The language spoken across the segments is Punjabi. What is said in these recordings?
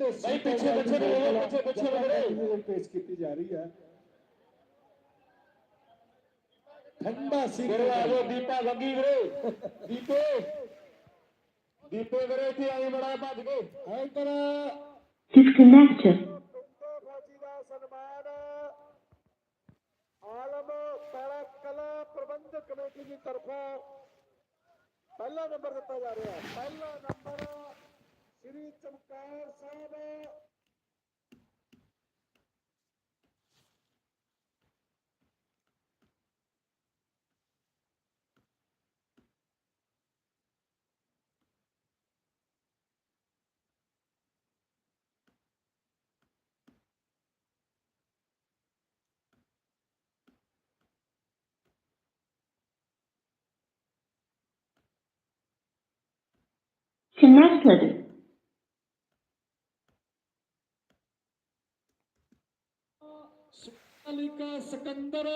ਤੇ ਬਾਈ ਪਿੱਛੇ ਪਿੱਛੇ ਹੋ, ਪਿੱਛੇ ਪਿੱਛੇ ਹੋ। ਪੇਸ਼ ਕੀਤੀ ਜਾ ਰਹੀ ਹੈ। ਠੰਡਾ ਸੀ ਵੀਰੇ ਆ ਜਾਓ ਦੀਪਾ ਗੱਗੀ ਵੀਰੇ। ਦੀਪੇ ਦੀਪੇ ਵੀਰੇ ਇੱਥੇ ਆਈ ਬੜਾ ਭੱਜ ਕੇ। ਇੱਧਰ Disconnected. ਫਾਜੀ ਦਾ ਸਨਮਾਨ। ਆਲਮ ਪੈਰਾ ਕਲਾ ਪ੍ਰਬੰਧਕ ਕਮੇਟੀ ਦੀ ਤਰਫੋਂ ਪਹਿਲਾ ਨੰਬਰ ਦਿੱਤਾ ਜਾ ਰਿਹਾ ਹੈ। ਪਹਿਲਾ ਨੰਬਰ ਸ੍ਰੀ ਚਮਕਾਰ ਸਾਹਿਬ Connected. ਅਲੀਕਾ ਸਿਕੰਦਰ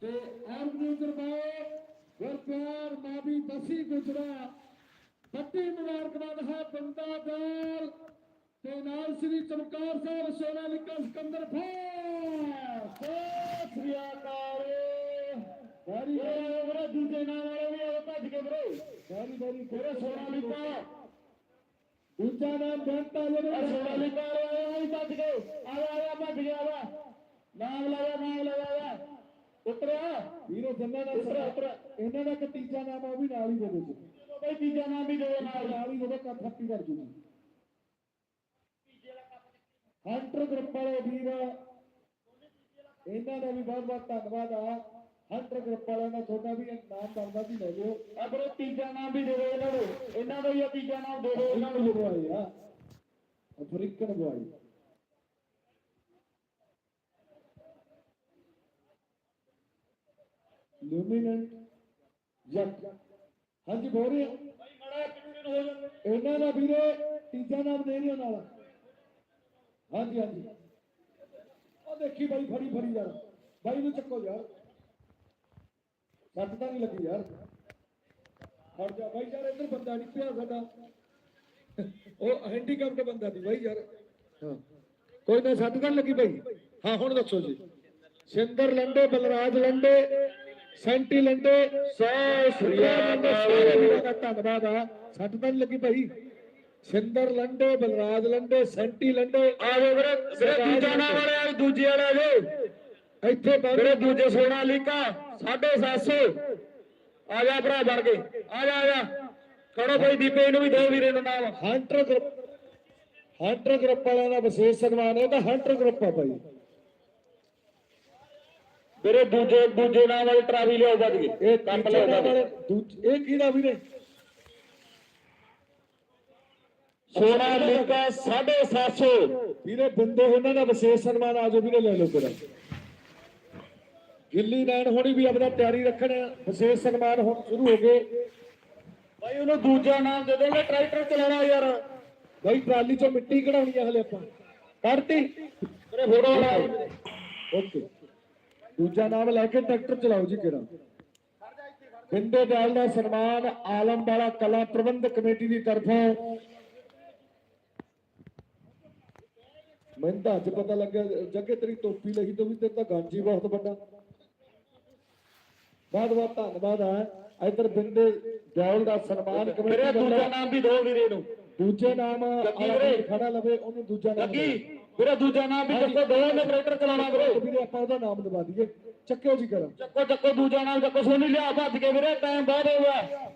ਤੇ ਆਰਮੀ ਦਰਬਾਰ ਗੁਰਪਿਆਰ ਮਾਬੀ ਬਸੀ ਗੁਜਰਾ ਵੱਡੀ ਮੁਬਾਰਕਬਾਦ ਹੈ ਬੰਦਾਦਾਰ ਤੇ ਨਾਲ ਸ੍ਰੀ ਚਮਕਾਰ ਸਾਹਿਬ ਸੋਨਾ ਲਿਕਾ Sikandar for Sat Sri Akal. Very ਵੀਰੇ। ਦੂਜੇ ਨਾਮ ਵਾਲੇ ਵੀ ਆਏ ਭੱਜ ਕੇ ਵੀਰੇ। ਵੈਰੀ ਵੈਰੀ। ਵੀਰੇ ਸੋਨਾ ਲਿਕਾ। ਦੂਜਾ ਨਾਮ ਬੈਂਟਾ ਆ ਜਿਹੜੇ। ਸੋਨਾ ਲਿਕਾ ਵਾਲੇ ਆਏ ਭੱਜ ਕੇ। ਆ ਆ ਭੱਜ ਗਿਆ ਵਾ। ਨਾਮ ਲਾਇਆ ਨਾਮ ਲਾਇਆ ਉਤਰਿਆ। ਵੀਰੋ ਜੰਨਾ ਦਾ ਉਤਰ, ਉਤਰ। ਇਹਨਾਂ ਦਾ ਇੱਕ ਤੀਜਾ ਨਾਮ ਆ ਉਹ ਵੀ ਨਾਲ ਹੀ ਦੇ ਦਿਓ ਬਈ ਤੀਜਾ ਨਾਮ ਵੀ ਦੇ ਨਾਲ। ਨਾਲ ਹੀ ਉਹਦਾ ਕੱਪ ਹੱਪੀ ਕਰ ਜੂਗੀ। ਹੰਟਰ ਗਰੁੱਪ ਵਾਲੇ ਵੀਰ ਇਹਨਾਂ ਦਾ ਵੀ ਬਹੁਤ ਬਹੁਤ ਧੰਨਵਾਦ ਆ। ਹੰਟਰ ਗਰੁੱਪ ਵਾਲਿਆਂ ਦਾ ਤੁਹਾਡਾ ਵੀ ਨਾਮ ਬਣਦਾ ਵੀ ਲੈ ਲਿਓ। ਆ ਵੀਰੇ ਤੀਜਾ ਨਾਮ ਵੀ ਦੇ ਦਿਓ ਇਹਨਾਂ ਨੂੰ। ਇਹਨਾਂ ਦਾ ਹੀ ਆ ਤੀਜਾ ਨਾਮ ਦੇ ਦਿਓ ਇਹਨਾਂ ਨੂੰ। ਬੁਆਈ ਆ ਅਫਰੀਕਨ ਬੁਆਈ ਲੂਮੀਨੈਂਟ ਜੱਟ ਹਾਂਜੀ ਬੋਲ ਰਹੇ ਬਾਈ ਮੜਾ ਕਿੰਨੇ ਹੋ? ਜਾਂਦੇ ਇਹਨਾਂ ਦਾ ਵੀਰੇ ਤੀਜਾ ਨਾਮ ਦੇ ਦਿਓ ਨਾਲ। ਹਾਂਜੀ ਹਾਂਜੀ। ਉਹ ਦੇਖੀ ਬਾਈ ਫੜੀ ਫੜੀ ਯਾਰ। ਬਾਈ ਨੂੰ ਚੱਕੋ ਯਾਰ। ਸੱਟ ਤਾਂ ਨਹੀਂ ਲੱਗੀ ਯਾਰ। ਹਟ ਜਾ। ਬਾਈ ਯਾਰ ਇੱਧਰ ਬੰਦਾ ਨਹੀਂ ਪਿਆ ਸਾਡਾ। ਉਹ ਹੈਂਡੀਕੈਪਟ ਬੰਦਾ ਦੀ ਬਾਈ ਯਾਰ। ਹਾਂ। ਕੋਈ ਨਾ ਸੱਟ ਤਾਂ ਲੱਗੀ ਬਾਈ। ਹਾਂ ਹੁਣ ਦੱਸੋ ਜੀ। ਸਿੰਦਰ ਲੰਡੇ ਬਲਰਾਜ ਲੰਡੇ ਸੈਂਟੀ ਲੰਡੇ ਸੋ ਸ੍ਰੀ ਅਕਾਲ ਦਾ ਧੰਨਵਾਦ ਆ। ਸੱਟ ਤਾਂ ਨੀ ਲੱਗੀ ਭਾਈ। ਸਿੰਦਰ ਲੰਡੇ ਬਲਰਾਜ ਲੰਡੇ ਸੈਂਟੀ ਲੰਡੇ ਆਵੇ ਵੀਰੇ ਵੀਰੇ ਦੂਜਾ ਨਾਮ ਵਾਲੇ ਦੂਜੇ ਵਾਲੇ ਜੇ। ਇੱਥੇ ਬੰਦ ਵੀਰੇ ਦੂਜੇ ਸੋਨਾ ਲੀਕਾ 750 ਆ ਜਾ ਭਰਾ ਬਣ ਕੇ ਆ ਜਾ ਆ ਜਾ। ਕਰੋ ਕੋਈ ਦੀਪੇ ਨੂੰ ਵੀ ਦਿਓ ਵੀਰੇ ਨੂੰ ਨਾਮ। ਹੰਟਰ ਗਰੁੱਪ ਹੰਟਰ ਗਰੁੱਪ ਵਾਲਿਆਂ ਦਾ ਵਿਸ਼ੇਸ਼ ਸਨਮਾਨ ਹੈ ਤਾਂ ਹੰਟਰ ਗਰੁੱਪ ਆ ਭਾਈ। ਵੀਰੇ ਦੂਜੇ ਦੂਜੇ ਨਾਮ ਵਾਲੀ ਟਰਾਫੀ ਲਿਆਓ ਵੱਜ ਕੇ। ਇਹ ਕੱਪ ਤੀਜੇ ਲਿਆਓ ਵਾਲੇ। ਦੂਜ- ਇਹ ਕਿਹਦਾ ਵੀਰੇ ਸੋਨਾ ਲੀਕਾ 750 ਵੀਰੇ ਬੰਦੇ ਉਹਨਾਂ ਦਾ ਵਿਸ਼ੇਸ਼ ਸਨਮਾਨ ਆਜੋ ਵੀਰੇ ਲੈ ਲਓ ਕਿਰਾ ਗਿੱਲੀ ਲੈਣ ਹੋਣੀ ਵੀ ਆਪਣਾ ਤਿਆਰੀ ਰੱਖਣ ਵਿਸ਼ੇਸ਼ ਸਨਮਾਨ ਹੁਣ ਸ਼ੁਰੂ ਹੋ ਗਏ। ਭਾਈ ਉਹਨੂੰ ਦੂਜਾ ਨਾਮ ਦੇ ਦੋਗੇ ਟਰੈਕਟਰ ਚਲਾਉਣਾ ਯਾਰ। ਬਾਈ ਟਰਾਲੀ ਚੋਂ ਮਿੱਟੀ ਕਢਾਉਣੀ ਆ ਹਲੇ ਆਪਾਂ। ਕੱਢਤੀ। ਵੀਰੇ ਫੋਟੋ ਬਣਾ ਓਕੇ। ਦੂਜਾ ਨਾਮ ਲੈ ਕੇ ਟਰੈਕਟਰ ਚਲਾਓ ਜੀ ਕਿਰਾ ਬਿੰਦੇ ਡਾਲ ਦਾ ਸਨਮਾਨ ਆਲਮ ਵਾਲਾ ਕਲਾ ਪ੍ਰਬੰਧਕ ਕਮੇਟੀ ਦੀ ਤਰਫੋਂ। ਮੈਨੂੰ ਤਾਂ ਅੱਜ ਪਤਾ ਲੱਗਾ ਜੱਗੇ ਤੇਰੀ ਟੋਪੀ ਲਈ ਤੋਂ ਵੀ ਤੇ ਤਾਂ ਗਾਂਜੀ ਬਹੁਤ ਵੱਡਾ। ਬਹੁਤ ਬਹੁਤ ਧੰਨਵਾਦ ਆ। ਇੱਧਰ ਬਿੰਦੇ ਦਿਓਲ ਦਾ ਸਨਮਾਨ ਕਮੇਟੀ ਦੂਜਾ ਵੱਲੋਂ ਨਾਮ ਵੀ ਦੋ ਵੀਰੇ ਨੂੰ। ਦੂਜੇ ਨਾਮ ਲੱਗੀ ਖੜਾ ਲਵੇ ਉਹਨੂੰ ਦੂਜਾ ਨਾਮ ਲੱਗੀ। ਵੀਰੇ ਦੂਜਾ ਨਾਮ ਵੀ ਚੱਕੋ ਦੋਵਾਂ ਨੇ ਟਰੈਕਟਰ ਚਲਾਉਣਾ ਵੀਰੇ ਵੀਰੇ ਆਪਾਂ ਉਹਦਾ ਨਾਮ ਦਵਾ ਦਈਏ ਚੱਕਿਓ ਜੀ ਕਰਾਂ ਚੱਕੋ ਚੱਕੋ ਦੂਜਾ ਨਾਮ ਚੱਕੋ ਸੋਨੀ ਲਿਆ ਭੱਜ ਕੇ ਵੀਰੇ ਟਾਈਮ ਬਹੁਤ ਹੋ ਗਿਆ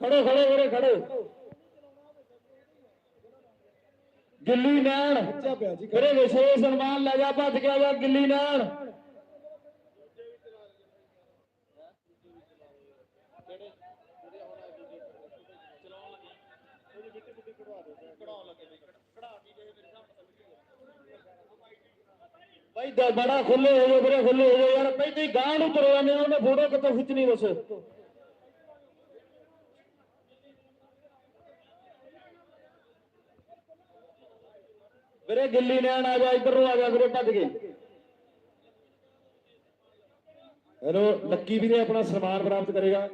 ਖੜੋ ਖੜੋ ਵੀਰੇ ਖੜੋ ਗਿੱਲੀ ਨੈਣ ਬੱਚਾ ਪਿਆ ਜੀ ਵੀਰੇ ਵਿਸ਼ੇਸ਼ ਸਨਮਾਨ ਲੈ ਜਾ ਭੱਜ ਕੇ ਆ ਜਾ ਗਿੱਲੀ ਨੈਣ ਭਾਈ ਬੜਾ ਖੁੱਲੇ ਹੋ ਜਾਓ ਵੀਰੇ ਖੁੱਲੇ ਹੋ ਜਾਓ ਯਾਰ ਭਾਈ ਗਾਂ ਨੂੰ ਤੁਰ ਜਾਂਦੇ ਉਹਨੇ ਫੋਟੋ ਕਿੱਥੋਂ ਖਿੱਚਣੀ ਦੱਸੋ ਵੀਰੇ ਗਿੱਲੀ ਨੈਣ ਆ ਜਾ, ਇੱਧਰ ਨੂੰ ਆ ਜਾ ਵੀਰੇ, ਭੱਜ ਕੇ। ਹੈਲੋ ਲੱਕੀ ਵੀਰੇ ਆਪਣਾ ਸਨਮਾਨ ਪ੍ਰਾਪਤ ਕਰੇਗਾ।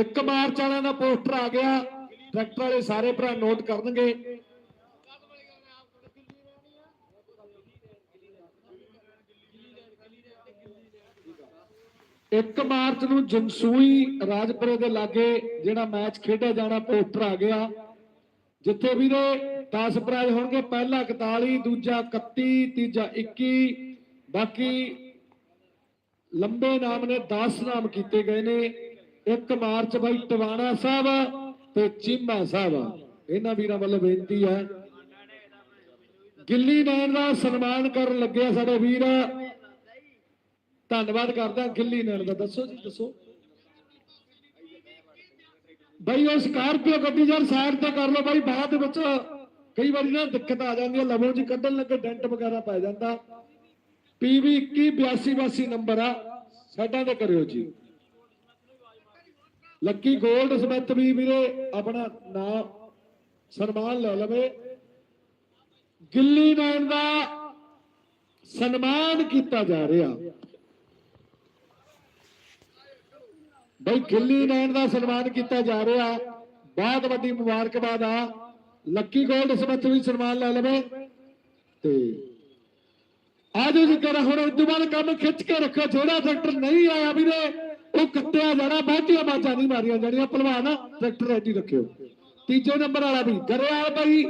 ਇੱਕ ਮਾਰਚ ਵਾਲਿਆਂ ਦਾ ਪੋਸਟਰ ਆ ਗਿਆ, ਟਰੈਕਟਰ ਵਾਲੇ ਸਾਰੇ ਭਰਾ ਨੋਟ ਕਰਨਗੇ। ਇੱਕ ਮਾਰਚ ਨੂੰ ਜਨਸੂਈ ਰਾਜਪੁਰੇ ਦੇ ਲਾਗੇ ਜਿਹੜਾ ਮੈਚ ਖੇਡਿਆ ਜਾਣਾ ਪੋਸਟਰ ਆ ਗਿਆ। ਜਿੱਥੇ ਵੀਰੇ 10 ਪ੍ਰਾਈਜ਼ ਹੋਣਗੇ, ਪਹਿਲਾ 41 ਦੂਜਾ 31 ਤੀਜਾ 21 ਬਾਕੀ ਲੰਬੇ ਨਾਮ ਨੇ 10 ਨਾਮ ਕੀਤੇ ਗਏ ਨੇ। 1 ਮਾਰਚ ਬਾਈ ਟਵਾਣਾ ਸਾਹਿਬ ਤੇ ਚੀਮਾ ਸਾਹਿਬ। ਇਹਨਾਂ ਵੀਰਾਂ ਵੱਲੋਂ ਬੇਨਤੀ ਹੈ। ਗਿੱਲੀ ਨੈਣ ਦਾ ਸਨਮਾਨ ਕਰਨ ਲੱਗਿਆ ਸਾਡੇ ਵੀਰ। ਧੰਨਵਾਦ ਕਰਦਾ ਗਿੱਲੀ ਨੈਣ ਦਾ। ਦੱਸੋ ਜੀ, ਦੱਸੋ। ਬਾਈ, ਉਹ ਸਕਾਰਪੀਓ ਗੱਡੀ ਯਾਰ ਸਾਈਡ ਤੇ ਕਰ ਲਓ ਬਾਈ, ਬਾਅਦ ਵਿੱਚ ਕਈ ਵਾਰੀ ਨਾ ਦਿੱਕਤ ਆ ਜਾਂਦੀ ਹੈ ਲਵੋ ਜੀ, ਕੱਢਣ ਲੱਗੇ ਡੈਂਟ ਵਗੈਰਾ ਪੈ ਜਾਂਦਾ। ਪੀਵੀ 2182 ਨੰਬਰ ਆ। ਸਾਡਾ ਤੇ ਕਰਿਓ ਜੀ। ਲੱਕੀ 골ਡ ਸਮਿਥ ਵੀ ਵੀਰੇ ਆਪਣਾ ਨਾਮ ਸਨਮਾਨ ਲੈ ਲਵੇ। ਗਿੱਲੀ ਨੈਣ ਦਾ ਸਨਮਾਨ ਕੀਤਾ ਜਾ ਰਿਹਾ। ਬਈ ਗਿੱਲੀ ਨੈਣ ਦਾ ਸਨਮਾਨ ਕੀਤਾ ਜਾ ਰਿਹਾ। ਬਹੁਤ ਵੱਡੀ ਮੁਬਾਰਕਬਾਦ ਆ। ਲੱਕੀ ਗੋਲਡ ਸਮਿਥ ਵੀ ਸਨਮਾਨ ਲੈ ਲਵੇ। ਤੇ ਆਜੋ ਜੀ ਕਰ ਹੁਣ ਉਸ ਤੋਂ ਬਾਅਦ ਕੰਮ ਖਿੱਚ ਕੇ ਰੱਖੋ। ਜਿਹੜਾ ਟਰੈਕਟਰ ਨਹੀਂ ਆਇਆ ਵੀਰੇ। ਉਹ ਕੱਟਿਆ ਜਾਣਾ ਬਹੁਤੀਆਂ ਬਾਜਾਂ ਨਹੀਂ ਮਾਰੀਆਂ ਜਾਣੀਆਂ ਭਲਵਾਨ ਟਰੈਕਟਰ ਰੈਡੀ ਰੱਖਿਓ। ਤੀਜੇ ਨੰਬਰ ਵਾਲਾ ਵੀ ਗਰੇਵਾਲ ਭਾਈ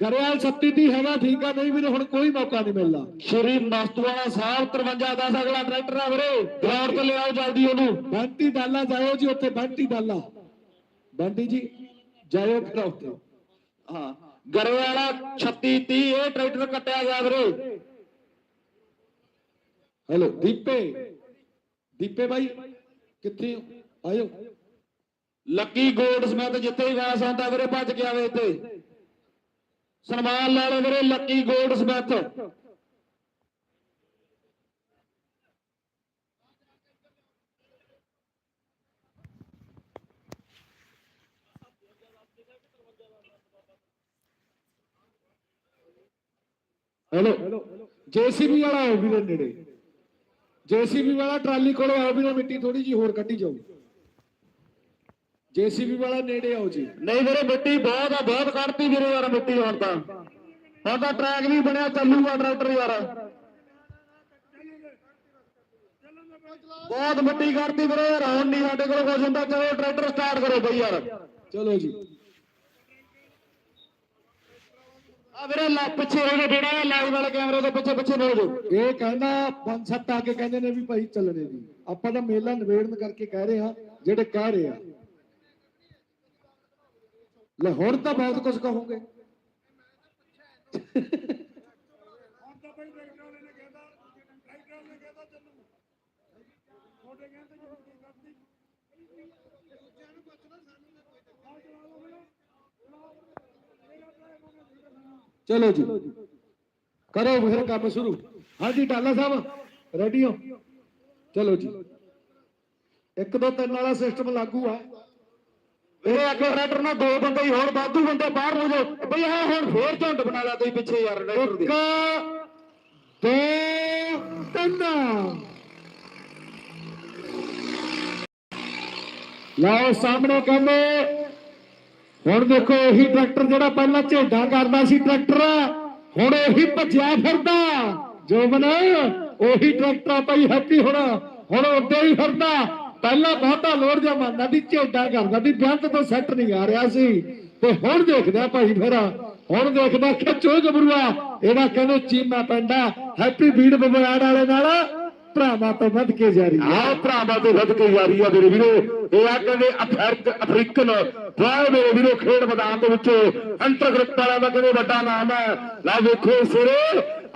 ਗਰੇਵਾਲ 37 ਦੀ ਹੈਗਾ ਠੀਕ ਆ ਨਹੀਂ ਵੀਰੇ ਹੁਣ ਕੋਈ ਮੌਕਾ ਨਹੀਂ ਮਿਲਣਾ ਸ਼੍ਰੀ ਮਸਤੂਆਣਾ ਸਾਹਿਬ 53 ਦਾ ਅਗਲਾ ਟਰੈਕਟਰ ਆ ਵੀਰੇ। ਗਰਾਊਂਡ ਤੇ ਲਿਆਓ ਜਲਦੀ ਉਹਨੂੰ। ਬੰਟੀ ਡਾਲਾ ਜਾਇਓ ਜੀ ਉੱਥੇ ਬੰਟੀ ਡਾਲਾ। ਬੰਟੀ ਜੀ ਜਾਇਓ ਫਿਰ ਉੱਥੇ। ਹਾਂ ਗਰੇ ਵਾਲਾ 36 30 ਇਹ ਟਰੈਕਟਰ ਕੱਟਿਆ ਗਿਆ ਵੀਰੇ। ਹੈਲੋ ਦੀਪੇ। ਦੀਪੇ ਭਾਈ ਕਿੱਥੇ ਹੋ? ਆਇਓ? ਲੱਕੀ ਗੋਲਡ ਸਮਿਤ ਜਿੱਥੇ ਹੀ ਵਾਸ ਆਉਂਦਾ ਵੀਰੇ, ਭੱਜ ਕੇ ਆਵੇ ਇੱਥੇ। ਸਨਮਾਨ ਲੈ ਲਓ ਵੀਰੇ, ਲੱਕੀ ਗੋਲਡ ਸਮਿਤ। ਹੈਲੋ, ਜੇਸੀਬੀ ਵਾਲਾ ਆਓ ਵੀਰੇ ਨੇੜੇ। ਜੇਸੀਬੀ ਵਾਲਾ ਟਰਾਲੀ ਕੋਲੇ ਆਓ ਵੀਰੇ ਮਿੱਟੀ ਥੋੜੀ ਜੀ ਹੋਰ ਕੱਢੀ ਜਾਓ ਜੇਸੀਬੀ ਵਾਲਾ ਨੇੜੇ ਆਓ ਜੀ। ਨਹੀਂ ਵੀਰੇ ਮਿੱਟੀ ਬਹੁਤ ਆ ਬਹੁਤ ਕੱਢਤੀ ਵੀਰੇ ਯਾਰ ਮਿੱਟੀ ਹੁਣ ਤਾਂ। ਹੁਣ ਤਾਂ ਟਰੈਕ ਵੀ ਬਣਿਆ ਚੱਲੂਗਾ ਟਰੈਕਟਰ ਯਾਰ। ਬਹੁਤ ਮਿੱਟੀ ਕੱਢਤੀ ਵੀਰੇ ਯਾਰ ਹੁਣ ਨਹੀਂ ਸਾਡੇ ਕੋਲ ਕੁਝ ਹੁੰਦਾ ਚਲੋ ਟਰੈਕਟਰ ਸਟਾਰਟ ਕਰੋ ਬਈ ਯਾਰ। ਚਲੋ ਜੀ। ਆ ਵੀਰੇ ਲਾ ਪਿੱਛੇ ਹੋ ਕੇ ਜਿਹੜਾ ਲਾਈਵ ਵਾਲੇ ਕੈਮਰੇ ਦੇ ਪਿੱਛੇ ਪਿੱਛੇ ਹੋ ਜਾਓ। ਇਹ ਕਹਿੰਦਾ ਪੰਜ ਸੱਤ ਆ ਕੇ ਕਹਿੰਦੇ ਨੇ ਵੀ ਭਾਈ ਚੱਲਣੇ ਦੀ। ਆਪਾਂ ਤਾਂ ਮੇਲਾ ਨਿਬੇੜਨ ਕਰਕੇ ਕਹਿ ਰਹੇ ਆ ਜਿਹੜੇ ਕਹਿ ਰਹੇ ਆ। ਲੈ ਹੁਣ ਤਾਂ ਬਹੁਤ ਕੁਝ ਕਹੋਗੇ। ਚਲੋ ਜੀ। ਕਰੋ ਫਿਰ ਕੰਮ ਸ਼ੁਰੂ। ਹਾਂਜੀ ਟਾਲਾ ਸਾਹਿਬ ਰੈਡੀ ਹੋ? ਚਲੋ ਜੀ। ਇੱਕ ਦੋ ਤਿੰਨ ਵਾਲਾ ਸਿਸਟਮ ਲਾਗੂ ਆ। ਇਹ ਅੱਗੇ ਟਰੈਕਟਰ ਨਾਲ ਦੋ ਬੰਦੇ ਹੀ ਹੋਰ ਵਾਧੂ ਬੰਦੇ ਬਾਹਰ ਹੋ ਜਾਓ। ਬਈ ਆ ਹੁਣ ਫੇਰ ਝੁੰਡ ਬਣਾ ਲਿਆ ਤੁਸੀਂ ਪਿੱਛੇ ਯਾਰ ਟਰੈਕਟਰ ਦੇ। ਇੱਕ ਦੋ ਤਿੰਨ। ਲਓ ਸਾਹਮਣੇ ਕਹਿੰਦੇ ਹੁਣ ਦੇਖੋ, ਇਹੀ ਟਰੈਕਟਰ ਜਿਹੜਾ ਪਹਿਲਾਂ ਝੇਡਾਂ ਕਰਦਾ ਸੀ ਟਰੈਕਟਰ, ਹੁਣ ਉਹੀ ਭੱਜਿਆ ਫਿਰਦਾ। ਜੋਬਨ, ਉਹੀ ਟਰੈਕਟਰ ਭਾਈ ਹੈਪੀ ਹੁਣ ਹੁਣ ਉੱਤੇ ਹੀ ਫਿਰਦਾ। ਪਹਿਲਾਂ ਬਹੁਤਾ ਲੋੜ ਜਾਂ ਮੰਨਦਾ ਵੀ ਝੇਡਾਂ ਕਰਦਾ ਵੀ ਬੈਂਕ ਤੋਂ ਸੈੱਟ ਨਹੀਂ ਆ ਰਿਹਾ ਸੀ। ਤੇ ਹੁਣ ਦੇਖਦਾ ਭਾਈ ਫਿਰ, ਹੁਣ ਦੇਖਦਾ ਖਿੱਚੋ ਜਬਰੂਆ, ਇਹਦਾ ਕਹਿੰਦੇ ਚੀਮਾ ਪੈਂਦਾ ਹੈਪੀ ਬੀੜ ਬਬਿਆੜ ਵਾਲੇ ਨਾਲ। ਭਰਾਵਾਂ ਤੋਂ ਵੱਧ ਕੇ ਜਾਰੀ ਹੈ। ਆਹ ਭਰਾਵਾਂ ਤੋਂ ਵੱਧ ਕੇ ਯਾਰੀ ਆ ਮੇਰੇ ਵੀਰੋ। ਇਹ ਆ ਕਹਿੰਦੇ ਅਫਰੀਕ ਅਫਰੀਕਨ ਵਾਹ ਮੇਰੇ ਵੀਰੋ, ਖੇਡ ਮੈਦਾਨ ਦੇ ਵਿੱਚ ਅੰਤਰ ਗਰੁੱਪ ਵਾਲਿਆਂ ਦਾ ਕਹਿੰਦੇ ਵੱਡਾ ਨਾਮ ਹੈ। ਲਾ ਵੇਖੋ ਸਿਰੇ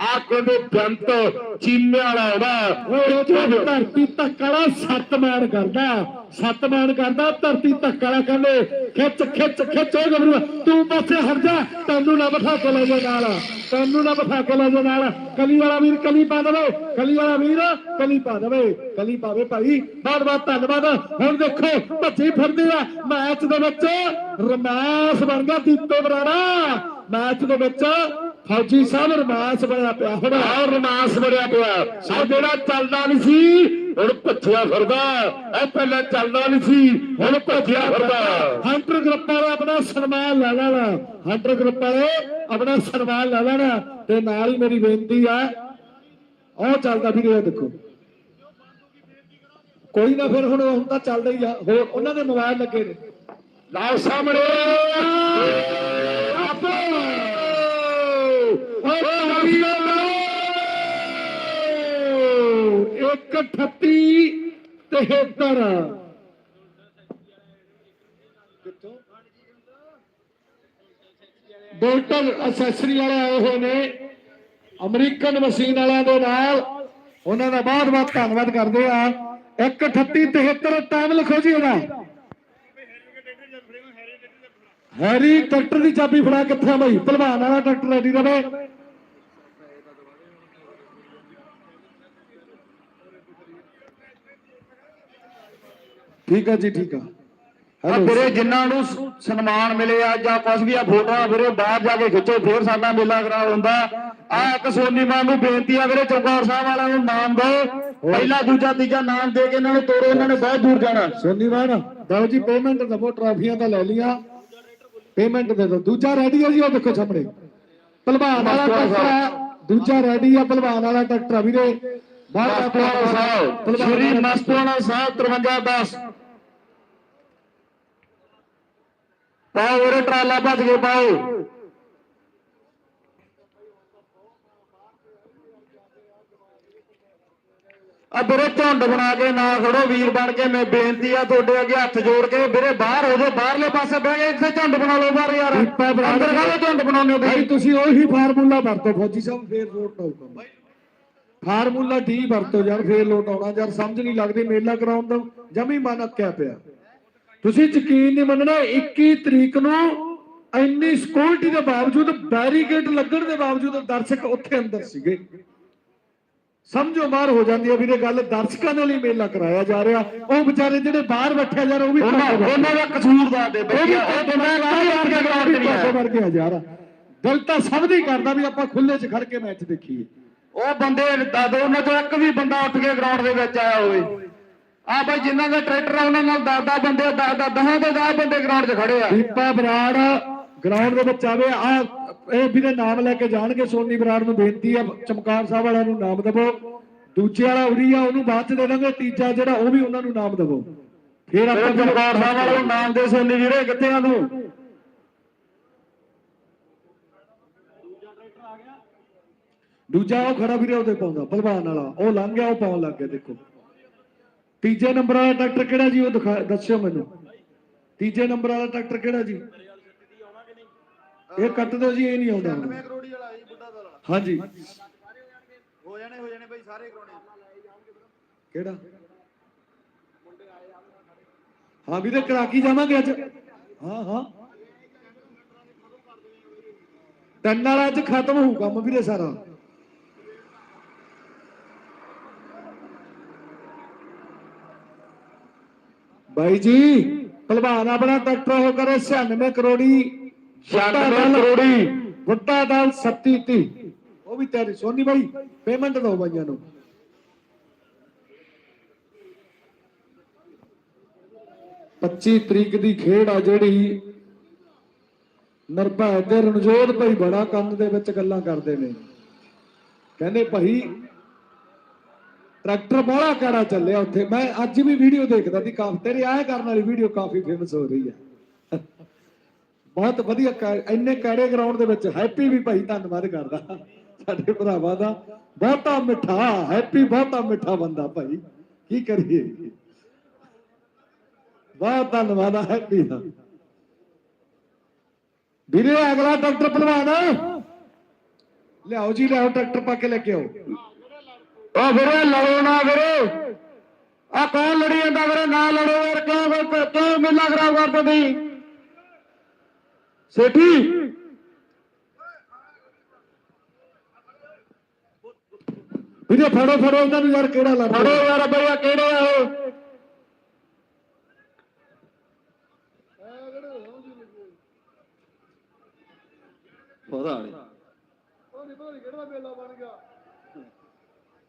ਆ ਕਹਿੰਦੇ ਬੰਤ ਚੀਮੇ ਵਾਲਾ ਉਹ ਉਹਦਾ ਇੱਥੇ ਧਰਤੀ ਧੱਕੜਾ ਸੱਤ ਮੈਨ ਕਰਦਾ। ਸੱਤ ਮੈਨ ਕਰਦਾ ਧਰਤੀ ਧੱਕੜਾ ਕਹਿੰਦੇ ਖਿੱਚ ਖਿੱਚ ਖਿੱਚ ਉਹ ਗੱਭਰੂ ਤੂੰ ਪਾਸੇ ਹਟ ਜਾ। ਤੈਨੂੰ ਨਾ ਬਿਠਾ ਕੇ ਲੈ ਜਾ ਨਾਲ। ਤੈਨੂੰ ਨਾ ਬਿਠਾ ਕੇ ਲੈ ਜਾ ਨਾਲ। ਕਲੀ ਵਾਲਾ ਵੀਰ ਕਲੀ ਪਾ ਦੇਵੇ। ਕਲੀ ਵਾਲਾ ਵੀਰ ਕਲੀ ਪਾ ਦੇਵੇ। ਕਲੀ ਪਾਵੇ ਭਾਈ। ਬਹੁਤ ਬਹੁਤ ਧੰਨਵਾਦ। ਹੁਣ ਦੇਖੋ ਭੱਜੀ ਫਿਰਦੀ ਆ। ਮੈਚ ਦੇ ਵਿੱਚ ਰਮੈਸ ਗਿਆ ਦੀਪੇ ਬਰਾੜਾ। ਮੈਚ ਦੇ ਵਿੱਚ ਫੌਜੀ ਸਾਹਿਬ ਰਮੈਸ ਬਣਿਆ ਪਿਆ ਹੁਣ ਆਹ ਰਮਾਸ ਬੜਿਆ ਪਿਆ। ਆ ਜਿਹੜਾ ਚੱਲਦਾ ਨਹੀਂ ਸੀ ਹੁਣ ਭੱਜਿਆ ਫਿਰਦਾ। ਇਹ ਪਹਿਲਾਂ ਚੱਲਦਾ ਨਹੀਂ ਸੀ ਹੁਣ ਭੱਜਿਆ ਫਿਰਦਾ। ਹੰਟਰ ਗਰੁੱਪ ਵਾਲੇ ਆਪਣਾ ਸਨਮਾਨ ਲੈ ਲੈਣਾ। ਹੰਟਰ ਗਰੁੱਪ ਵਾਲੇ ਆਪਣਾ ਸਨਮਾਨ ਲੈ ਲੈਣਾ ਤੇ ਨਾਲ ਹੀ ਮੇਰੀ ਬੇਨਤੀ ਆ ਉਹ ਚੱਲਦਾ ਵੀਡੀਓ ਦੇਖੋ। ਕੋਈ ਨਾ ਫਿਰ ਹੁਣ ਤਾਂ ਚੱਲਦਾ ਹੀ ਆ ਹੋਰ ਉਹਨਾਂ ਦੇ ਮੋਬਾਈਲ ਲੱਗੇ ਨੇ। ਲਾਓ ਸਾਹਮਣੇ ਆਪੋ ਇੱਕ 38 73 ਬੋਲਟਨ ਅਸੈਸਰੀ ਵਾਲੇ ਆਏ ਹੋਏ ਨੇ। ਅਮਰੀਕਨ ਮਸ਼ੀਨ ਵਾਲਿਆਂ ਦੇ ਨਾਲ ਉਹਨਾਂ ਦਾ ਬਹੁਤ ਬਹੁਤ ਧੰਨਵਾਦ ਕਰਦੇ ਆ। 138 73 ਟਾਈਮ ਲਿਖੋ ਜੀ ਉਹਦਾ ਹੈਰੀ ਟਰੈਕਟਰ ਦੀ ਚਾਬੀ ਫੜਾ ਕਿੱਥੇ ਆ ਬਾਈ? ਭਲਵਾਨ ਵਾਲਾ ਟਰੈਕਟਰ ਰੈਡੀ ਰਵੇ। ਠੀਕ ਆ ਜੀ ਠੀਕ ਆ। ਆ ਵੀਰੇ ਜਿਨ੍ਹਾਂ ਨੂੰ ਸਨਮਾਨ ਮਿਲੇ ਆ ਜਾਂ ਕੁਝ ਵੀ ਆ ਫੋਟੋਆਂ ਵੀਰੇ ਬਾਹਰ ਜਾ ਕੇ ਖਿੱਚੋ ਫੇਰ ਸਾਡਾ ਮੇਲਾ ਕਰਾ ਹੁੰਦਾ। ਆ ਇੱਕ ਸੋਨੀ ਮਾਂ ਨੂੰ ਬੇਨਤੀ ਆ ਵੀਰੇ ਚੌਗੌਰ ਸਾਹਿਬ ਵਾਲਿਆਂ ਨੂੰ ਨਾਮ ਦਿਓ। ਪਹਿਲਾ ਦੂਜਾ ਤੀਜਾ ਨਾਮ ਦੇ ਕੇ ਇਹਨਾਂ ਨੂੰ ਤੋਰੋ ਇਹਨਾਂ ਨੇ ਬਹੁਤ ਦੂਰ ਜਾਣਾ। ਸੋਨੀਵਾਨ ਦਓ ਜੀ ਪੇਮੈਂਟ ਦਵੋ ਟਰਾਫੀਆਂ ਤਾਂ ਲੈ ਲੀਆਂ ਪੇਮੈਂਟ ਦੇ ਦਿਓ। ਦੂਜਾ ਰੈਡੀ ਹੈ ਜੀ ਉਹ ਦੇਖੋ ਸਾਹਮਣੇ। ਭਲਵਾਨ ਵਾਲਾ ਟਰੈਕਟਰ ਆ। ਦੂਜਾ ਰੈਡੀ ਆ ਭਲਵਾਨ ਵਾਲਾ ਟਰੈਕਟਰ ਆ ਵੀਰੇ। ਬਾਹਰ ਸਾਹਿਬ ਸ਼੍ਰੀ ਮਸਤਵਾਣਾ ਸਾਹਿਬ 5310 ਪਾਓ ਵੀਰੇ ਟਰਾਲਾ ਭੱਜ ਕੇ ਪਾਓ। ਆ ਵੀਰੇ ਝੁੰਡ ਬਣਾ ਕੇ ਨਾ ਖੜੋ ਵੀਰ ਬਣ ਕੇ ਮੈਂ ਬੇਨਤੀ ਆ ਤੁਹਾਡੇ ਅੱਗੇ ਹੱਥ ਜੋੜ ਕੇ ਵੀਰੇ ਬਾਹਰ ਹੋ ਜਾਓ ਬਾਹਰਲੇ ਪਾਸੇ ਬਹਿ ਕੇ ਇੱਥੇ ਝੁੰਡ ਬਣਾ ਲਓ ਬਾਹਰ ਯਾਰ। ਅੰਦਰ ਕਾਹਦੇ ਝੁੰਡ ਬਣਾਉਂਦੇ ਹੋ ਭਾਈ ਤੁਸੀਂ ਉਹੀ ਫਾਰਮੂਲਾ ਵਰਤੋ ਫੌਜੀ ਸਾਹਿਬ ਫੇਰ ਲੋਟ ਆਊਗਾ ਫਾਰਮੂਲਾ ਡੀ ਵਰਤੋ ਯਾਰ ਫੇਰ ਲੋਟ ਆਉਣਾ। ਯਾਰ ਸਮਝ ਨਹੀਂ ਲੱਗਦੀ ਮੇਲਾ ਕਰਾਉਣ ਦਾ ਜਮੀ ਮਨ ਅੱਕਿਆ ਪਿਆ। ਤੁਸੀਂ ਯਕੀਨ ਨਹੀਂ ਮੰਨਣਾ 21 ਤਰੀਕ ਨੂੰ ਇੰਨੀ ਸਿਕਿਉਰਿਟੀ ਦੇ ਬਾਵਜੂਦ ਬੈਰੀਕੇਡ ਲੱਗਣ ਦੇ ਬਾਵਜੂਦ ਦਰਸ਼ਕ ਉੱਥੇ ਅੰਦਰ ਸੀਗੇ। ਸਮਝੋ ਮਾਰ ਹੋ ਜਾਂਦੀ ਹੈ ਵੀਰੇ ਗੱਲ ਦਰਸ਼ਕਾਂ ਦੇ ਲਈ ਮੇਲਾ ਕਰਾਇਆ ਜਾ ਰਿਹਾ। ਉਹ ਵਿਚਾਰੇ ਜਿਹੜੇ ਬਾਹਰ ਬੈਠੇ ਯਾਰ ਉਹ ਵੀ ਉਹਨਾਂ ਦਾ ਕਸੂਰ ਦਾ ਬਈ। ਉਹ ਗਰਾਊਂਡ ਨਹੀਂ ਹੈ ਵਰਗੇ ਯਾਰ। ਦਿਲ ਤਾਂ ਸਭ ਦੀ ਕਰਦਾ ਵੀ ਆਪਾਂ ਖੁੱਲੇ 'ਚ ਖੜ ਕੇ ਮੈਚ ਦੇਖੀਏ। ਉਹ ਬੰਦੇ ਦਾਦੋ ਉਹਨਾਂ ਚੋਂ ਇੱਕ ਵੀ ਬੰਦਾ ਉੱਠ ਕੇ ਗਰਾਊਂਡ ਦੇ ਵਿੱਚ ਆਇਆ ਹੋਵੇ। ਆ ਬਾਈ ਜਿਨ੍ਹਾਂ ਦਾ ਟਰੈਕਟਰ ਆ ਉਹਨਾਂ ਨਾਲ 10 ਬੰਦੇ 10 ਦਹਾਂ ਦੇ 10 ਬੰਦੇ ਗਰਾਊਂਡ 'ਚ ਖੜੇ ਆ। ਦੀਪਾ ਬਰਾੜ ਗਰਾਊਂਡ ਦੇ ਵਿੱਚ ਆਵੇ ਆ ਇਹ ਵੀਰੇ ਨਾਮ ਲੈ ਕੇ ਜਾਣਗੇ ਸੋਨੀ ਬਰਾੜ ਨੂੰ ਬੇਨਤੀ ਆ ਚਮਕਾਰ ਸਾਹਿਬ ਵਾਲਿਆਂ ਨੂੰ ਨਾਮ ਦੇਵੋ। ਦੂਜੇ ਵਾਲਾ ਉਰੀ ਆ ਉਹਨੂੰ ਬਾਅਦ ਚ ਦੇ ਦਾਂਗੇ ਤੀਜਾ ਜਿਹੜਾ ਉਹ ਵੀ ਉਹਨਾਂ ਨੂੰ ਨਾਮ ਦੇਵੋ। ਫਿਰ ਆਪਾਂ ਚਮਕੌਰ ਸਾਹਿਬ ਵਾਲੇ ਨੂੰ ਨਾਮ ਦੇ ਸੋਨੀ ਵੀਰੇ ਕਿੱਥੇ ਆ ਤੂੰ? ਦੂਜਾ ਉਹ ਖੜਾ ਵੀਰੇ ਉਹਦੇ ਪਾਉਂਦਾ ਭਲਵਾਨ ਵਾਲਾ ਉਹ ਲੰਘ ਗਿਆ ਉਹ ਪਾਉਣ ਲੱਗ ਗਿਆ ਦੇਖੋ। ਤੀਜੇ ਨੰਬਰ ਵਾਲਾ ਟਰੈਕਟਰ ਕਿਹੜਾ ਜੀ ਉਹ ਦਿਖਾ ਦੱਸਿਓ ਮੈਨੂੰ। ਤੀਜੇ ਨੰਬਰ ਵਾਲਾ ਟਰੈਕਟਰ ਕਿਹੜਾ ਜੀ? ਇਹ ਕੱਟ ਦਿਓ ਜੀ ਇਹ ਨਹੀਂ ਆਉਂਦਾ। ਹੁਣ। ਕਰੋੜੀ ਵਾਲਾ ਜੀ ਬੁੱਢਾ ਦਲਾ ਹਾਂਜੀ। ਹੋ ਜਾਣੇ ਹੋ ਜਾਣੇ ਬਈ ਸਾਰੇ ਕਰਾਉਣੇ। ਕਿਹੜਾ? ਹਾਂ ਵੀਰੇ ਕਰਾ ਕੇ ਜਾਵਾਂਗੇ ਅੱਜ। ਹਾਂ ਹਾਂ। ਤਿੰਨ ਵਾਲਾ ਅੱਜ ਖਤਮ ਹੋਊ ਕੰਮ ਵੀਰੇ ਸਾਰਾ। ਬਾਈ ਜੀ ਪਹਿਲਵਾਨ ਆਪਣਾ ਟਰੈਕਟਰ ਉਹ ਕਰੇ 96 ਕਰੋੜੀ 96 ਕਰੋੜੀ। ਵੱਡਾ ਦਲ 37 ਤੀ ਉਹ ਵੀ ਤੇਰੀ ਸੋਨੀ ਬਾਈ ਪੇਮੈਂਟ ਦਿਓ ਬਾਈਆਂ ਨੂੰ। ਪੱਚੀ ਤਰੀਕ ਦੀ ਖੇਡ ਆ ਜਿਹੜੀ। ਨਰਭੈ ਤੇ ਰਣਜੋਤ ਭਾਈ ਬੜਾ ਕੰਨ ਦੇ ਵਿੱਚ ਗੱਲਾਂ ਕਰਦੇ ਨੇ। ਕਹਿੰਦੇ ਭਾਈ ਟਰੈਕਟਰ ਬੜਾ ਕਿਹੜਾ ਚੱਲਿਆ ਉੱਥੇ। ਮੈਂ ਅੱਜ ਵੀ ਵੀਡੀਓ ਦੇਖਦਾ ਸੀ, ਕਾਫੀ ਤੇਰੀ ਆਇਆ ਕਰਨ ਵਾਲੀ ਵੀਡੀਓ ਕਾਫੀ ਫੇਮਸ ਹੋ ਰਹੀ ਹੈ। ਬਹੁਤ ਵਧੀਆ ਇੰਨੇ ਕੈੜੇ ਗਰਾਊਂਡ ਦੇ ਵਿੱਚ ਹੈਪੀ ਵੀ ਭਾਈ, ਧੰਨਵਾਦ ਕਰਦਾ। ਸਾਡੇ ਭਰਾਵਾਂ ਦਾ ਬਹੁਤਾ ਮਿੱਠਾ ਹੈਪੀ ਬਹੁਤਾ ਮਿੱਠਾ ਬੰਦਾ ਭਾਈ। ਕੀ ਕਰੀਏ? ਬਹੁਤ ਧੰਨਵਾਦ ਹੈਪੀ ਦਾ ਵੀਰੇ, ਅਗਲਾ ਡਾਕਟਰ ਪਹਿਲਵਾਨ ਲਿਆਓ ਜੀ, ਲਿਆਓ ਟਰੈਕਟਰ ਪਾ ਕੇ ਲੈ ਕੇ ਆਓ। ਓ ਵੀਰੇ ਲੜੋ ਨਾ ਵੀਰੇ। ਆ ਕੌਣ ਲੜੀ ਜਾਂਦਾ ਵੀਰੇ? ਨਾ ਲੜੋ ਯਾਰ ਕਿਉਂ ਕਿਉਂ ਮੇਲਾ ਖਰਾਬ ਕਰਦੇ ਤੁਸੀਂ? ਸੇਠੀ। ਵੀਰੇ ਫੜੋ ਫੜੋ ਉਹਨਾਂ ਨੂੰ ਯਾਰ ਕਿਹੜਾ ਲੜ ਫੜੋ ਯਾਰ ਬਈਆ ਕਿਹੜੇ ਆ ਉਹ? ਪਤਾ ਨਹੀਂ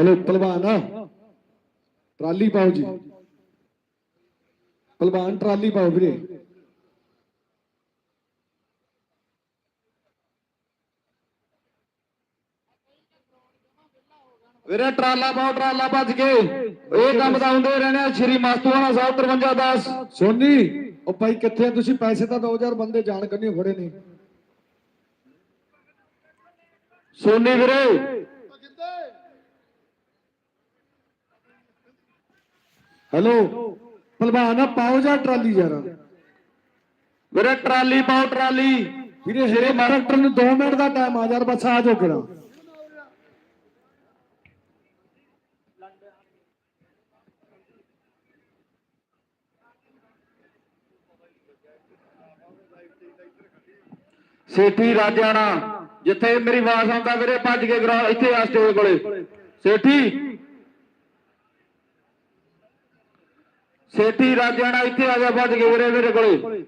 ਹੈਲੋ ਪਹਿਲਵਾਨ ਟਰਾਲੀ ਪਾਓ ਜੀ। ਪਹਿਲਵਾਨ ਟਰਾਲੀ ਪਾਓ ਵੀਰੇ। ਵੀਰੇ ਟਰਾਲਾ ਪਾਓ ਟਰਾਲਾ ਭੱਜ ਕੇ। ਇਹ ਕੰਮ ਤਾਂ ਹੁੰਦੇ ਰਹਿਣੇ ਆ ਸ਼੍ਰੀ ਮਸਤੂਆਣਾ ਸਾਹਿਬ 53 10 ਸੋਨੀ ਉਹ ਭਾਈ ਕਿੱਥੇ ਆ? ਤੁਸੀਂ ਪੈਸੇ ਤਾਂ 2000 ਬੰਦੇ ਜਾਣ ਕਰਨੀ ਖੜੇ ਨੇ। ਸੋਨੀ ਵੀਰੇ ਹੈਲੋ ਪਹਿਲਵਾਨ ਪਾਓ ਜਾ ਟਰਾਲੀ ਯਾਰ? ਵੀਰੇ ਟਰਾਲੀ ਪਾਓ ਟਰਾਲੀ। ਵੀਰੇ ਹਰੇ ਡਾਕਟਰ ਨੂੰ 2 ਮਿੰਟ ਦਾ ਟਾਈਮ ਆ ਯਾਰ ਬਸ ਆ ਜਾਓ ਕਿਰਾ ਸੇਠੀ ਰਾਜਾਣਾ ਜਿੱਥੇ ਮੇਰੀ ਆਵਾਜ਼ ਆਉਂਦਾ ਵੀਰੇ ਭੱਜ ਕੇ ਗਰਾ ਇੱਥੇ ਆ ਸਟੇਜ ਕੋਲੇ। ਸੇਠੀ ਛੇਤੀ ਰਾਜਾਣਾ ਇੱਥੇ ਆ ਜਾ ਭੱਜ ਕੇ ਵੀਰੇ ਮੇਰੇ ਕੋਲੇ।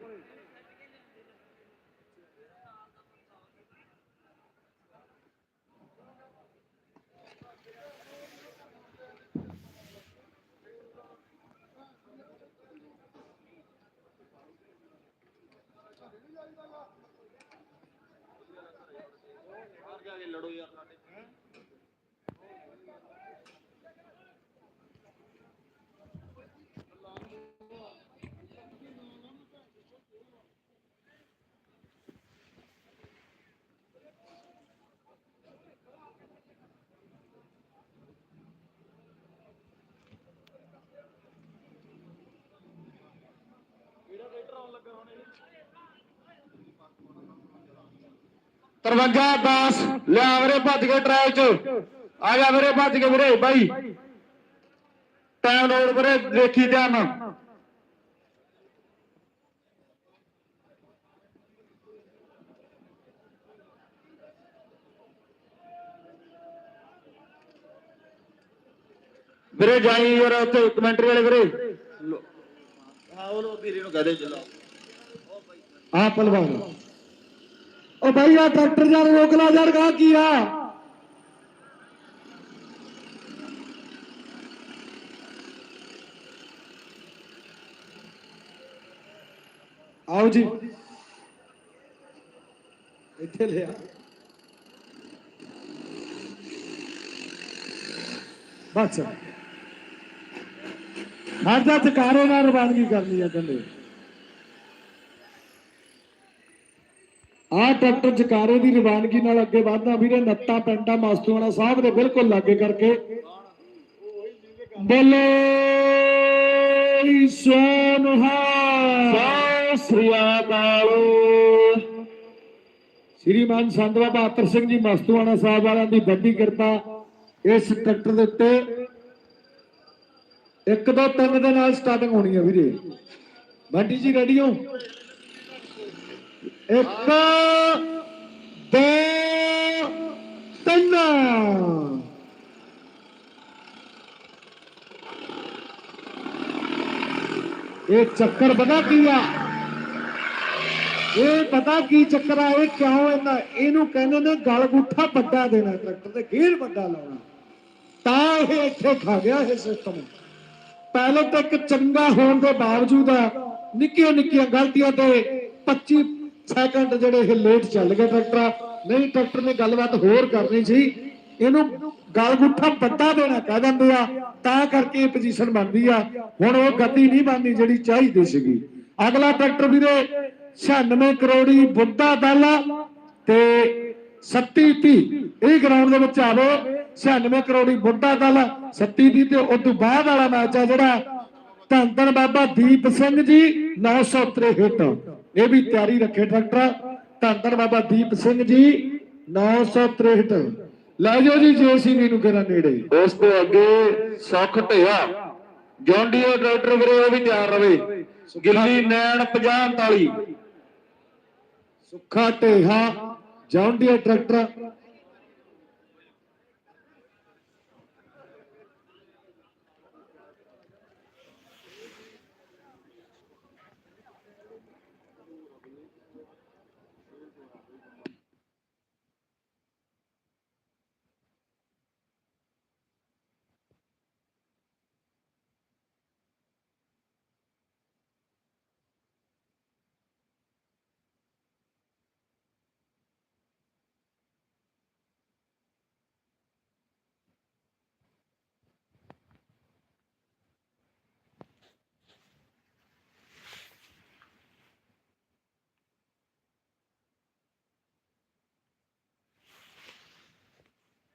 ਤਰਵੰਜਾ 10 ਲਿਆ ਵੀਰੇ ਭੱਜ ਕੇ ਟਰੈਕ 'ਚ। ਆ ਜਾ ਵੀਰੇ ਭੱਜ ਕੇ ਵੀਰੇ ਬਾਈ। ਟਾਈਮ ਨੋਟ ਵੀਰੇ ਦੇਖੀ ਧਿਆਨ। ਵੀਰੇ ਜਾਈ ਯਾਰ ਉੱਥੇ ਕਮੈਂਟਰੀ ਵਾਲੇ ਵੀਰੇ। ਹਾਂ ਉਹਨੂੰ ਵੀਰੇ ਨੂੰ ਕਹਦੇ ਚਲੋ। ਆ ਪਹਿਲਵਾਨ ਉਹ ਭਾਈ ਆ ਟਰੈਕਟਰ ਯਾਰ ਰੋਕ ਲਾ ਯਾਰ ਗਾ ਕੀ ਆ ਆਓ ਜੀ ਇੱਥੇ ਲਿਆ ਬਸ ਹਰ ਦਾ ਚਕਾਰੇ ਨਾਲ ਰਵਾਨਗੀ ਕਰਨੀ ਆ ਕਹਿੰਦੇ ਆ ਟਰੈਕਟਰ ਜਕਾਰੇ ਦੀ ਰਵਾਨਗੀ ਨਾਲ ਅੱਗੇ ਵਧਦਾ ਵੀਰੇ ਨੱਤਾ ਪਿੰਡਾ ਮਾਸਤੂਆਣਾ ਸਾਹਿਬ ਦੇ ਬਿਲਕੁਲ ਲਾਗੇ ਕਰਕੇ। ਬੋਲੇ ਸੋਨਹਾ ਸਤਿ ਸ੍ਰੀ ਅਕਾਲ। ਸ਼੍ਰੀਮਾਨ ਸੰਤ ਬਾਬਾ ਆਤਰ ਸਿੰਘ ਜੀ ਮਸਤੂਆਣਾ ਸਾਹਿਬ ਵਾਲਿਆਂ ਦੀ ਵੱਡੀ ਕਿਰਪਾ ਇਸ ਟਰੈਕਟਰ ਦੇ ਉੱਤੇ। ਇੱਕ ਦੋ ਤਿੰਨ ਦੇ ਨਾਲ ਸਟਾਰਟਿੰਗ ਹੋਣੀ ਹੈ ਵੀਰੇ। ਬੰਟੀ ਜੀ ਰੈਡੀ ਹੋ? ਇੱਕ, ਦੋ, ਤਿੰਨ। ਇਹ ਚੱਕਰ ਪਤਾ ਕੀ ਆ? ਇਹ ਪਤਾ ਕੀ ਚੱਕਰ ਆ? ਇਹ ਕਿਉਂ ਇਹਨਾਂ ਇਹਨੂੰ ਕਹਿੰਦੇ ਨੇ ਗਲ ਗੁੱਠਾ ਵੱਡਾ ਦੇਣਾ, ਟਰੈਕਟਰ ਤੇ ਗੇਰ ਵੱਡਾ ਲਾਉਣਾ। ਤਾਂ ਇਹ ਇੱਥੇ ਖਾ ਗਿਆ ਇਹ ਸਿਸਟਮ ਪਹਿਲੇ ਤਾਂ ਇੱਕ ਚੰਗਾ ਹੋਣ ਦੇ ਬਾਵਜੂਦ ਨਿੱਕੀਆਂ ਨਿੱਕੀਆਂ ਗਲਤੀਆਂ ਤੇ 25 ਸੈਕਿੰਡ ਜਿਹੜੇ ਇਹ ਲੇਟ ਚੱਲ ਗਏ ਟਰੈਕਟਰ ਨਹੀਂ ਟਰੈਕਟਰ ਨੇ ਗੱਲਬਾਤ ਹੋਰ ਕਰਨੀ ਸੀ। ਇਹਨੂੰ ਗਲ ਵੱਡਾ ਦੇਣਾ ਕਹਿ ਦਿੰਦੇ ਆ, ਤਾਂ ਕਰਕੇ ਇਹ ਪੋਜੀਸ਼ਨ ਬਣਦੀ ਆ। ਹੁਣ ਉਹ ਗਤੀ ਨਹੀਂ ਬਣਦੀ ਜਿਹੜੀ ਚਾਹੀਦੀ ਸੀਗੀ। ਅਗਲਾ ਟਰੈਕਟਰ ਵੀਰੇ 96 ਕਰੋੜੀ ਬੁੱਢਾ ਦਲ ਤੇ 37 30 ਇਹ ਗਰਾਊਂਡ ਦੇ ਵਿੱਚ ਆਵੇ 96 ਕਰੋੜੀ ਬੁੱਢਾ ਦਲ 37 30 ਤੇ ਉਸ ਤੋਂ ਬਾਅਦ ਵਾਲਾ ਮੈਚ ਆ ਜਿਹੜਾ ਧੰਨ ਧੰਨ ਬਾਬਾ ਦੀਪ ਸਿੰਘ ਜੀ 963 ਇਹ ਵੀ ਤਿਆਰੀ ਰੱਖੇ ਟਰੈਕਟਰ। ਧੰਨ ਬਾਬਾ ਦੀਪ ਸਿੰਘ ਜੀ 963 ਲੈ ਜਾਓ ਜੀ ਜੇਸੀਬੀ ਨੂੰ ਕਿਹੜਾ ਨੇੜੇ। ਉਸ ਤੋਂ ਅੱਗੇ ਸੁੱਖ ਢਿਆ। ਜੌਂਡੀਓ ਟਰੈਕਟਰ ਵੀਰੇ ਉਹ ਵੀ ਤਿਆਰ ਰਵੇ ਗਿੱਲੀ ਨੈਣ 50 39 ਸੁੱਖਾ ਢੇਹਾ ਜੌਂਡੀਆ ਟਰੈਕਟਰ।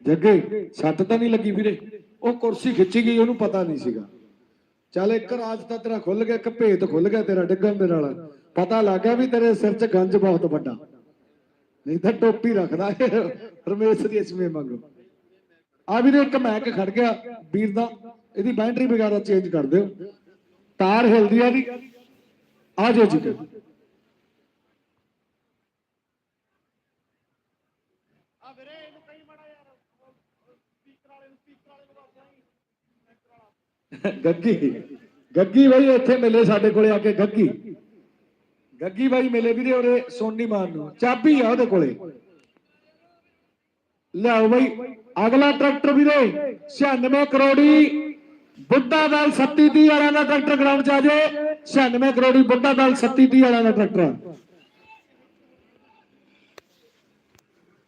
ਜੱਗੇ ਛੱਤ ਤਾਂ ਨਹੀਂ ਲੱਗੀ ਵੀਰੇ। ਉਹ ਕੁਰਸੀ ਖਿੱਚੀ ਗਈ, ਉਹਨੂੰ ਪਤਾ ਨਹੀਂ ਸੀਗਾ। ਚੱਲ ਇੱਕ ਰਾਜ ਤਾਂ ਤੇਰਾ ਖੁੱਲ ਗਿਆ, ਇੱਕ ਭੇਤ ਖੁੱਲ ਗਿਆ ਤੇਰਾ ਡਿੱਗਣ ਦੇ ਨਾਲ। ਪਤਾ ਲੱਗ ਵੀ ਤੇਰੇ ਸਿਰ 'ਚ ਗੰਜ ਬਹੁਤ ਵੱਡਾ। ਨਹੀਂ ਤਾਂ ਟੋਪੀ ਰੱਖਦਾ ਇਹ ਰਮੇਸ਼ ਦੀ ਇਸਮੇ ਮੰਗੋ ਆ ਵੀਰੇ, ਇੱਕ ਮੈਕ ਖੜ ਗਿਆ, ਵੀਰ ਦਾ। ਇਹਦੀ ਬੈਟਰੀ ਵਗੈਰਾ ਚੇਂਜ ਕਰ ਦਿਓ। ਤਾਰ ਹਿਲਦੀ ਆ ਦੀ ਆ ਜਾਓ ਜੀ। ਗੱਗੀ। ਗੱਗੀ ਬਾਈ ਇੱਥੇ ਮਿਲੇ ਸਾਡੇ ਕੋਲੇ ਆ ਕੇ, ਗੱਗੀ। ਗੱਗੀ ਬਾਈ ਮਿਲੇ ਵੀਰੇ ਉਹਦੇ ਸੋਨੀ ਮਾਨ ਨੂੰ। ਚਾਬੀ ਆ ਉਹਦੇ ਕੋਲੇ। ਲਿਆਓ ਬਾਈ। ਅਗਲਾ ਟਰੈਕਟਰ ਵੀਰੇ 96 ਕਰੋੜੀ ਬੁੱਢਾ ਦਲ 3730 ਵਾਲਿਆਂ ਦਾ ਟਰੈਕਟਰ ਗਰਾਊਂਡ 'ਚ ਆ ਜੇ 96 ਕਰੋੜੀ ਬੁੱਢਾ ਦਲ 3730 ਵਾਲਿਆਂ ਦਾ ਟਰੈਕਟਰ